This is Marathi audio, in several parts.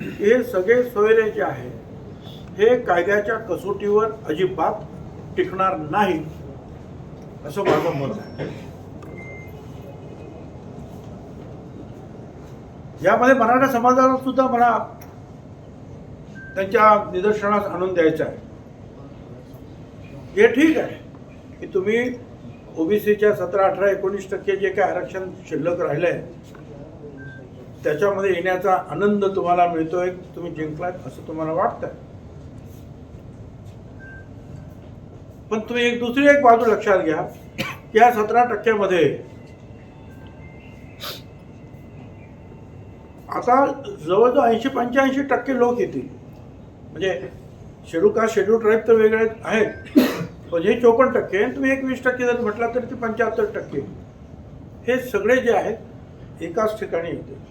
हे सगळे सोयरे जे आहे. हे कायद्याच्या कसोटीवर अजिबात टिकणार नाही असं माझं मत आहे. यामध्ये मराठा समाजाला सुद्धा मला त्यांच्या निदर्शनास आणून द्यायचं आहे. हे ठीक आहे की तुम्ही ओबीसीच्या सतरा अठरा एकोणीस टक्के जे काय आरक्षण शिल्लक राहिलं आहे त्याच्यामध्ये येण्याचा आनंद तुम्हाला मिळतोय तुम्ही जिंकलात असं तुम्हाला वाटतंय. पण तुम्ही एक दुसरी एक बाजू लक्षात घ्या. या सतरा टक्क्यामध्ये आता जवळजवळ ऐंशी पंच्याऐंशी टक्के लोक येतील. म्हणजे शेड्यूल कास्ट शेड्यूल ट्राईब तर वेगळे आहेत. पण हे चोपन्न टक्के आणि तुम्ही एक वीस टक्के जर म्हटला तर ते पंच्याहत्तर टक्के. हे सगळे जे आहेत एकाच ठिकाणी येतील.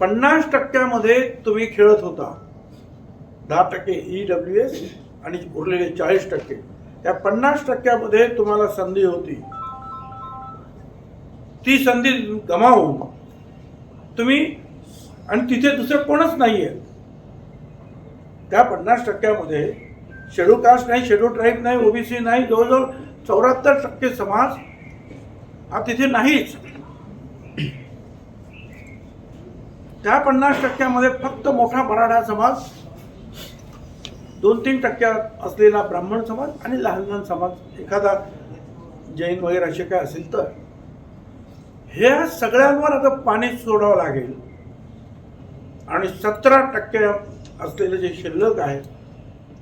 पन्नास टक्क्यामध्ये तुम्ही खेळत होता. दहा टक्के ई डब्ल्यू एस आणि उरलेले चाळीस टक्के. त्या पन्नास टक्क्यामध्ये तुम्हाला संधी होती. ती संधी गमावून तुम्ही आणि तिथे दुसरं कोणच नाही आहे त्या पन्नास टक्क्यामध्ये शेड्यू कास्ट नाही शेड्यू ट्राईब नाही ओबीसी नाही जवळजवळ चौऱ्याहत्तर टक्के समाज हा तिथे नाहीच. त्या पन्नास टक्क्यामध्ये फक्त मोठा मराठा समाज दोन तीन टक्क्यात असलेला ब्राह्मण समाज आणि लहान लहान समाज. एखादा जैन वगैरे असे काय असेल तर. ह्या सगळ्यांवर आता पाणी सोडावं लागेल. आणि सतरा टक्के असलेले जे शिल्लक आहे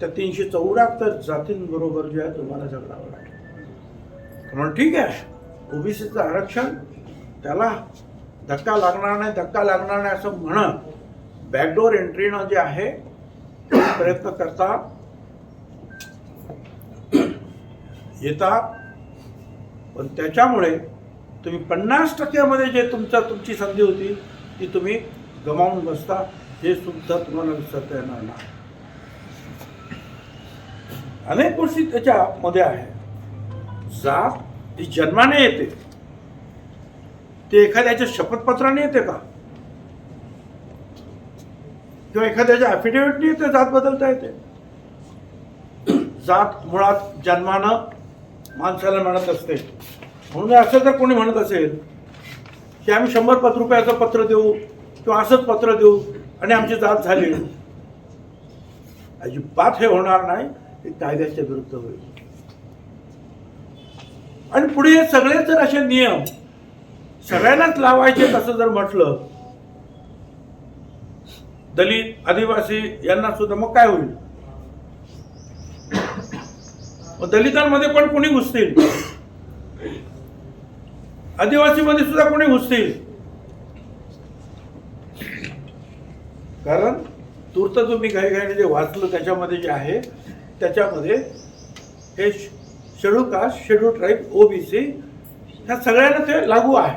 त्या तीनशे चौऱ्याहत्तर जातींबरोबर जे आहे तुम्हाला झगडावं लागेल. म्हणून ठीक आहे. ओबीसीचं आरक्षण त्याला धक्का लागणार नाही धक्का लागणार नाही असं म्हणत बॅकडोर एंट्रीनं जे आहे प्रयत्न करता येतात पण त्याच्यामुळे तुम्ही पन्नास टक्क्यामध्ये जे तुमचा तुमची संधी होती ती तुम्ही गमावून बसता. हे सुद्धा तुम्हाला विसरता येणार नाही. अनेक गोष्टी त्याच्यामध्ये आहे जात ही जन्माने येते. ते एखाद्याच्या शपथपत्राने येते का? किंवा एखाद्याच्या ॲफिडेव्हिटने ते जात बदलता येते. जात मुळात जन्मानं माणसाला म्हणत असते. म्हणून असं जर कोणी म्हणत असेल की आम्ही शंभर पत रुपयाचं पत्र देऊ किंवा असंच पत्र देऊ आणि आमची जात झाली अजिबात हे होणार नाही हे कायद्याच्या विरुद्ध होईल. आणि पुढे हे सगळे जर असे नियम सगळ्यांनाच लावायचे तसं जर म्हटलं दलित आदिवासी यांना सुद्धा मग काय होईल? मग दलितांमध्ये पण कोणी घुसतील? आदिवासीमध्ये सुद्धा कोणी घुसतील? कारण तूर्त तुम्ही काही काही जे वाचलं त्याच्यामध्ये जे आहे त्याच्यामध्ये हे schedule caste schedule tribe OBC ह्या सगळ्यांना ते लागू आहे.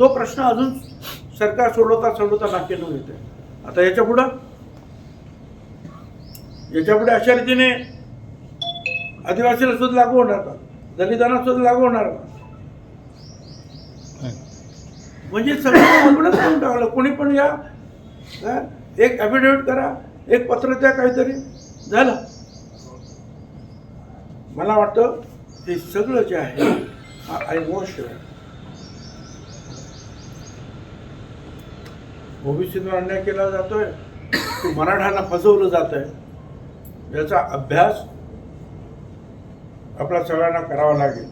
तो प्रश्न अजून सरकार सोडवता सोडवता नाकेनं येते आता याच्या पुढं? याच्यापुढे अशा रीतीने आदिवासीला सुद्धा लागू होणार का? दलितांना सुद्धा लागू होणार का? म्हणजे सगळं करून टाकलं. कोणी पण या? एक ॲफिडेव्हिट करा एक पत्र द्या काहीतरी. झालं. मला वाटतं हे सगळं जे आहे आय वॉश ओबीसीवर अन्याय केला जातोय तो मराठ्यांना फसवलं जात आहे याचा अभ्यास आपल्या सगळ्यांना करावा लागेल.